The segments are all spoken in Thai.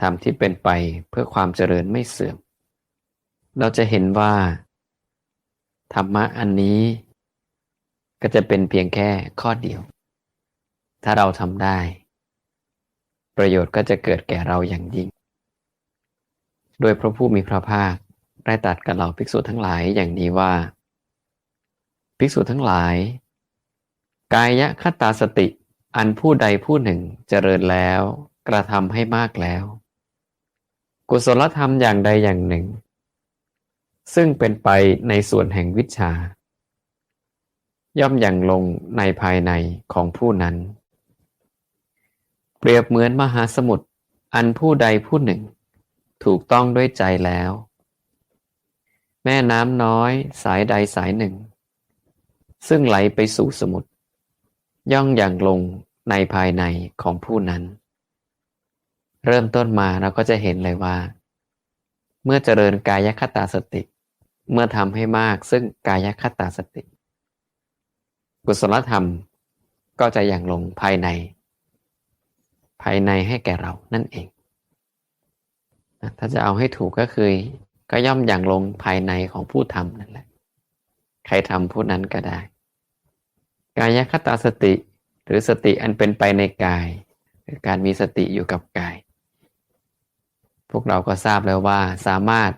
ธรรมที่เป็นไปเพื่อความเจริญไม่เสื่อม เราจะเห็นว่า ธรรมะอันนี้ ก็จะเป็นเพียงแค่ข้อเดียว ถ้าเราทำได้ ประโยชน์ก็จะเกิดแก่เราอย่างยิ่ง โดยพระผู้มีพระภาคได้ตรัสกับเราภิกษุทั้งหลายอย่างนี้ว่า ภิกษุทั้งหลาย กายคตาสติอันผู้ใดผู้หนึ่งเจริญแล้ว กระทำให้มากแล้ว กุศลธรรมอย่างใดอย่างหนึ่ง ซึ่งเป็นไปในส่วนแห่งวิชา ย่อมอย่างลงในภายในของผู้นั้น เปรียบเหมือนมหาสมุทรอันผู้ใดผู้หนึ่ง ถูกต้องด้วยใจแล้ว แม่น้ำน้อยสายใดสายหนึ่ง ซึ่งไหลไปสู่สมุทรย่องอย่างลงในภายในของผู้นั้น เริ่มต้นมาเราก็จะเห็นเลยว่า เมื่อเจริญกายคตาสติ เมื่อทำให้มากซึ่งกายคตาสติ กุศลธรรมก็จะอย่างลงภายใน ภายในให้แก่เรานั่นเอง ถ้าจะเอาให้ถูกก็คือก็ย่อมอย่างลงภายในของผู้ทำนั่นแหละ ใครทำผู้นั้นก็ได้ กายคตาสติหรือสติอันเป็นไปในกาย คือการมีสติอยู่กับกาย พวกเราก็ทราบแล้วว่าสามารถ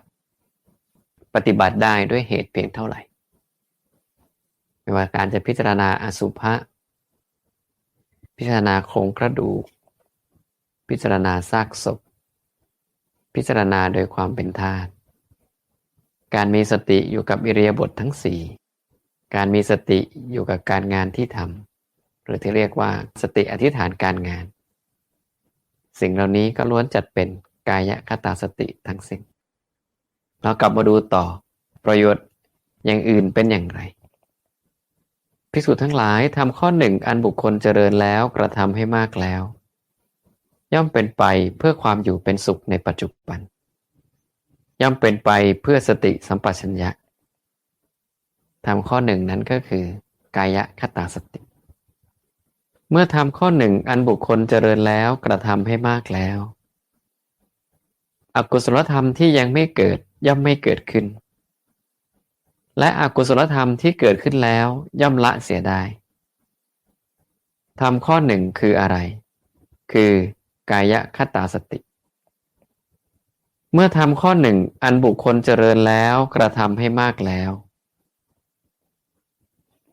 ปฏิบัติได้ด้วยเหตุเพียงเท่าไหร่ ไม่ว่าการจะพิจารณาอสุภะพิจารณาโครงกระดูก พิจารณาซากศพ พิจารณาโดยความเป็นธาตุการมีสติอยู่กับอิริยาบถททั้งสี่การมีสติอยู่กับการงานที่ทำหรือที่เรียกว่าสติอธิษฐานการงาน สิ่งเหล่านี้ก็ล้วนจัดเป็น กายคตาสติทั้งสิ้นเรากลับมาดูต่อประโยชน์อย่างอื่นเป็นอย่างไรพิสูจน์ทั้งหลายทำข้อหนึ่งอันบุคคลเจริญแล้วกระทำให้มากแล้ว ย่อมเป็นไปเพื่อความอยู่เป็นสุขในปัจจุบัน ย่อมเป็นไปเพื่อสติสัมปชัญญะทำข้อหนึ่งนั้นก็คือกายคตาสติ เมื่อทำข้อหนึ่งอันบุคคลเจริญแล้วกระทำให้มากแล้ว อกุศลธรรมที่ยังไม่เกิดย่อมไม่เกิดขึ้น และอกุศลธรรมที่เกิดขึ้นแล้วย่อมละเสียได้ทำข้อหนึ่งคืออะไร คือกายคตาสติ เมื่อทำข้อหนึ่งอันบุคคลเจริญแล้วกระทำให้มากแล้ว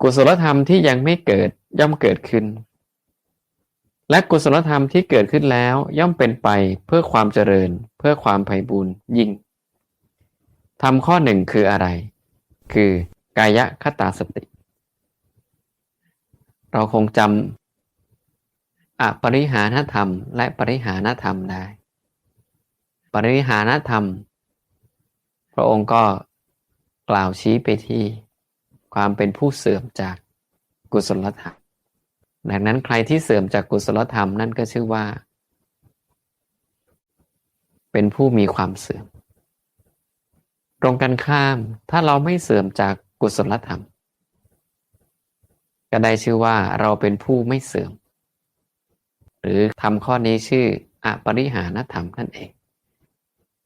กุศลธรรมที่ยังไม่เกิดย่อมเกิดขึ้น และกุศลธรรมที่เกิดขึ้นแล้ว ย่อมเป็นไปเพื่อความเจริญ เพื่อความไพ่บูรยิ่งทำข้อหนึ่งคืออะไร คือกายคตาสติ เราคงจำอปริหานธรรม และปริหานธรรมได้ ปริหานธรรม พระองค์ก็กล่าวชี้ไปที่ ความเป็นผู้เสื่อมจากกุศลธรรม ดังนั้นใครที่เสื่อมจากกุศลธรรมนั่นก็ชื่อว่า เป็นผู้มีความเสื่อม ตรงกันข้ามถ้าเราไม่เสื่อมจากกุศลธรรม ก็ได้ชื่อว่าเราเป็นผู้ไม่เสื่อม หรือทำข้อนี้ชื่ออปริหานธรรมนั่นเอง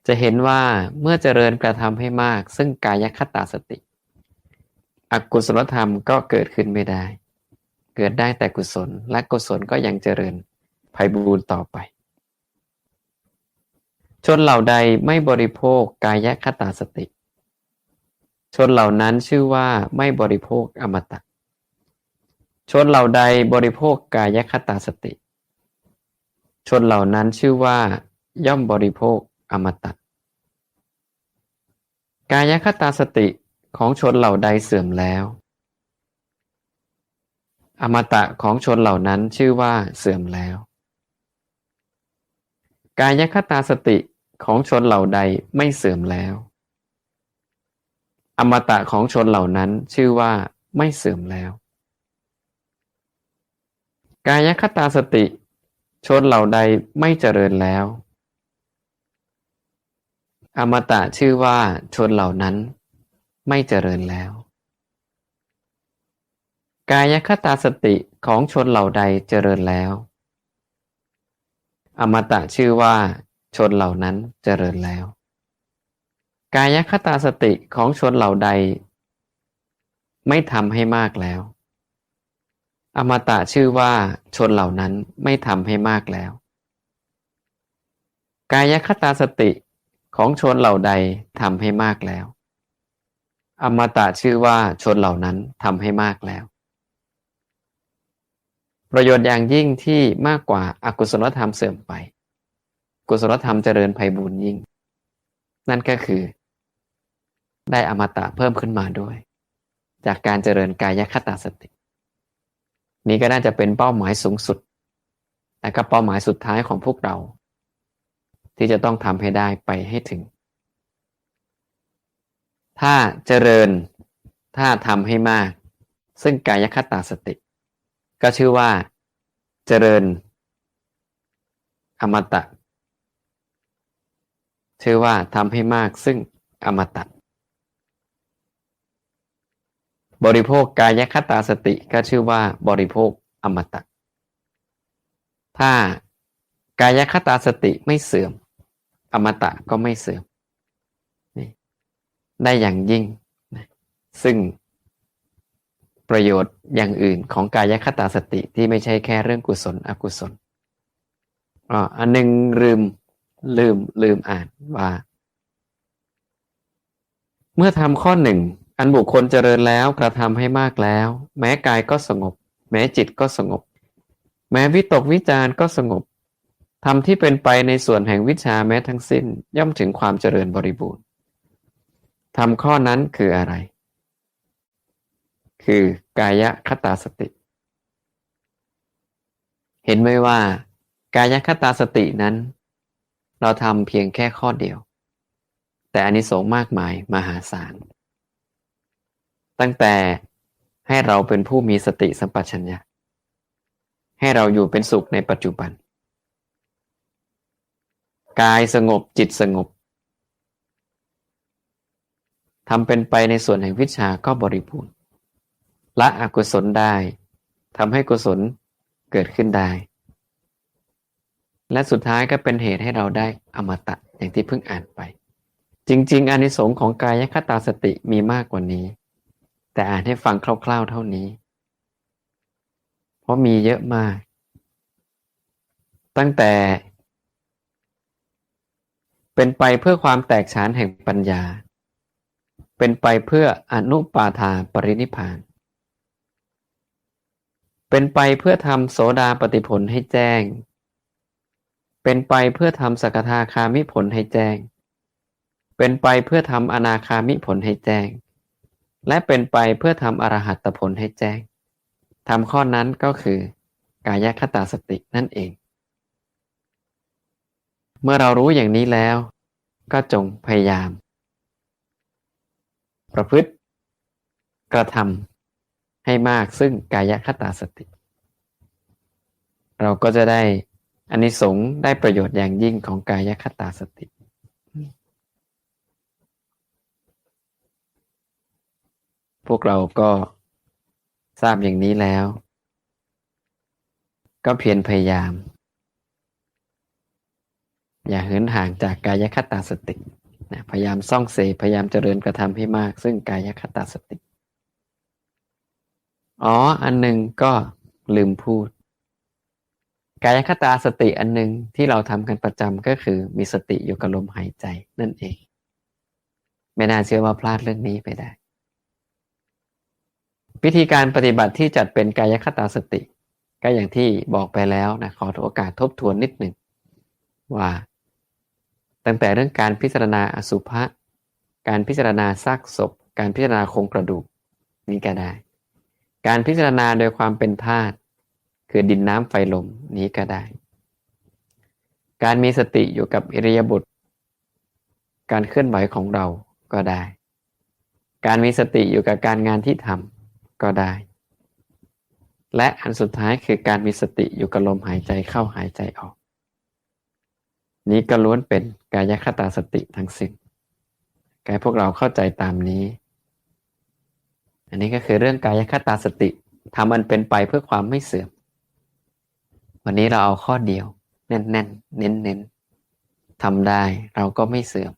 จะเห็นว่าเมื่อเจริญกระทำให้มาก ซึ่งกายคตาสติ อกุศลธรรมก็เกิดขึ้นไม่ได้ เกิดได้แต่กุศล และกุศลก็ยังเจริญภัยบูรณ์ต่อไป ชนเหล่าใดไม่บริโภคกายคตาสติ ชนเหล่านั้นชื่อว่าไม่บริโภคอมตะ ชนเหล่าใดบริโภคกายคตาสติ ชนเหล่านั้นชื่อว่า ย่อมบริโภคอมตะ กายคตาสติของชนเหล่าใดเสื่อมแล้ว อมตะของชนเหล่านั้นชื่อว่าเสื่อมแล้ว กายคตาสติของชนเหล่าใดไม่เสื่อมแล้ว อมตะของชนเหล่านั้นชื่อว่าไม่เสื่อมแล้ว กายคตาสติชนเหล่าใดไม่เจริญแล้ว อมตะชื่อว่าชนเหล่านั้นไม่เจริญแล้ว กายคตาสติของชนเหล่าใดเจริญแล้ว อมตะชื่อว่า ชนเหล่านั้นเจริญแล้ว กายคตาสติของชนเหล่าใด ไม่ทำให้มากแล้ว อมตะชื่อว่าชนเหล่านั้นไม่ทำให้มากแล้ว กายคตาสติของชนเหล่าใดทำให้มากแล้ว อมตะชื่อว่าชนเหล่านั้นทำให้มากแล้ว ประโยชน์อย่างยิ่งที่มากกว่าอากุศลธรรมเสื่อมไป กุศลธรรมเจริญไพบูรยิ่ง นั่นก็คือ ได้อมตะเพิ่มขึ้นมาด้วย จากการเจริญกายคตาสติ นี้ก็น่าจะเป็นเป้าหมายสูงสุด และก็เป้าหมายสุดท้ายของพวกเรา ที่จะต้องทำให้ได้ไปให้ถึง ถ้าเจริญถ้าทำให้มาก ซึ่งกายคตาสติ ก็ชื่อว่า เจริญ อมตะ ชื่อว่าทำให้มากซึ่งอมตะ บริโภคกายคตาสติก็ชื่อว่าบริโภคอมตะ ถ้ากายคตาสติไม่เสื่อม อมตะก็ไม่เสื่อมได้อย่างยิ่ง ซึ่ง ประโยชน์อย่างอื่นของกายคตาสติที่ไม่ใช่แค่เรื่องกุศลอกุศลอ๋ออันหนึ่งลืมลืมลืมอ่านว่า เมื่อทำข้อหนึ่งอันบุคคลเจริญแล้วกระทำให้มากแล้ว แม้กายก็สงบ แม้จิตก็สงบ แม้วิตกวิจารก็สงบทำที่เป็นไปในส่วนแห่งวิชาแม้ทั้งสิ้นย่อมถึงความเจริญบริบูรณ์ทำข้อนั้นคืออะไร คือกายคตาสติ เห็นไหมว่า กายคตาสตินั้น เราทำเพียงแค่ข้อเดียว แต่อานิสงส์มากมายมหาศาล ตั้งแต่ให้เราเป็นผู้มีสติสัมปชัญญะ ให้เราอยู่เป็นสุขในปัจจุบัน กายสงบจิตสงบทำเป็นไปในส่วนแห่งวิชาก็บริบูรณ์ ละอกุศลได้ทำให้กุศลเกิดขึ้นได้ และสุดท้ายก็เป็นเหตุให้เราได้อมตะอย่างที่เพิ่งอ่านไป จริง ๆอานิสงส์ของกายคตาสติมีมากกว่านี้ แต่อ่านให้ฟังคร่าว ๆ เท่านี้ เพราะมีเยอะมาก ตั้งแต่ เป็นไปเพื่อความแตกฉานแห่งปัญญา เป็นไปเพื่ออนุปาทาปรินิพาน เป็นไปเพื่อทำโสดาปฏิผลให้แจ้ง เป็นไปเพื่อทำสกทาคามิผลให้แจ้ง เป็นไปเพื่อทำอนาคามิผลให้แจ้ง และเป็นไปเพื่อทำอรหัตผลให้แจ้งทำข้อนั้นก็คือกายคตาสตินั่นเอง เมื่อเรารู้อย่างนี้แล้ว ก็จงพยายาม ประพฤติ กระทำ ให้มากซึ่งกายคตาสติ เราก็จะได้อานิสงส์ได้ประโยชน์อย่างยิ่งของกายคตาสติ พวกเราก็ทราบอย่างนี้แล้ว ก็เพียรพยายาม อย่าเหินห่างจากกายคตาสตินะพยายามซ่องเสพพยายามเจริญกระทำให้มาก ซึ่งกายคตาสติ อ๋อ อันหนึ่งก็ลืมพูด กายคตาสติอันหนึ่งที่เราทำกันประจำก็คือมีสติอยู่กับลมหายใจนั่นเอง ไม่น่าเชื่อว่าพลาดเรื่องนี้ไปได้ วิธีการปฏิบัติที่จัดเป็นกายคตาสติ ก็อย่างที่บอกไปแล้วนะขอโอกาสทบทวนนิดหนึ่งว่า ตั้งแต่เรื่องการพิจารณาอสุภะการพิจารณาซากศพ การพิจารณาโครงกระดูกนี้ก็ได้ การพิจารณาโดยความเป็นธาตุคือดินน้ำไฟลมนี้ก็ได้ การมีสติอยู่กับอิริยาบถการเคลื่อนไหวของเราก็ได้ การมีสติอยู่กับการงานที่ทำก็ได้ และอันสุดท้ายคือการมีสติอยู่กับลมหายใจเข้าหายใจออก นี้ก็ล้วนเป็นกายคตาสติทั้งสิ้นกายพวกเราเข้าใจตามนี้ อันนี้ก็คือเรื่องกายคตาสติทำมันเป็นไปเพื่อความไม่เสื่อม วันนี้เราเอาข้อเดียว แน่นๆ เน้นๆทำได้เราก็ไม่เสื่อม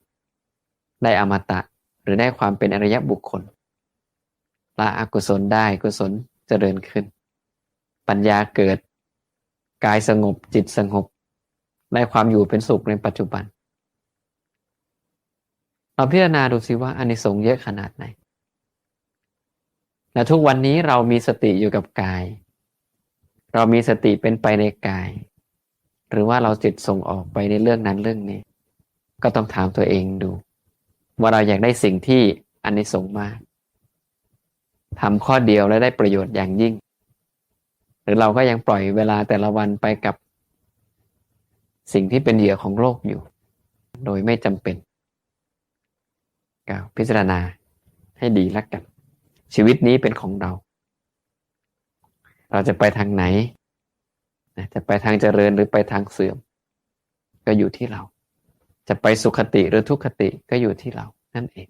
ได้อมตะหรือได้ความเป็นอริยบุคคลละอกุศลได้กุศลเจริญขึ้น ปัญญาเกิด กายสงบจิตสงบ ได้ความอยู่เป็นสุขในปัจจุบัน เราพิจารณาดูสิว่าอานิสงส์เยอะขนาดไหน และทุกวันนี้เรามีสติอยู่กับกาย เรามีสติเป็นไปในกาย หรือว่าเราจิตส่งออกไปในเรื่องนั้นเรื่องนี้ ก็ต้องถามตัวเองดู ว่าเราอยากได้สิ่งที่อานิสงส์มากทำข้อเดียวและได้ประโยชน์อย่างยิ่ง หรือเราก็ยังปล่อยเวลาแต่ละวันไปกับ สิ่งที่เป็นเหยื่อของโลกอยู่ โดยไม่จำเป็นก็พิจารณาให้ดีแล้วกัน ชีวิตนี้เป็นของเรา เราจะไปทางไหนจะไปทางเจริญหรือไปทางเสื่อม ก็อยู่ที่เรา จะไปสุขติหรือทุกขติก็อยู่ที่เรานั่นเอง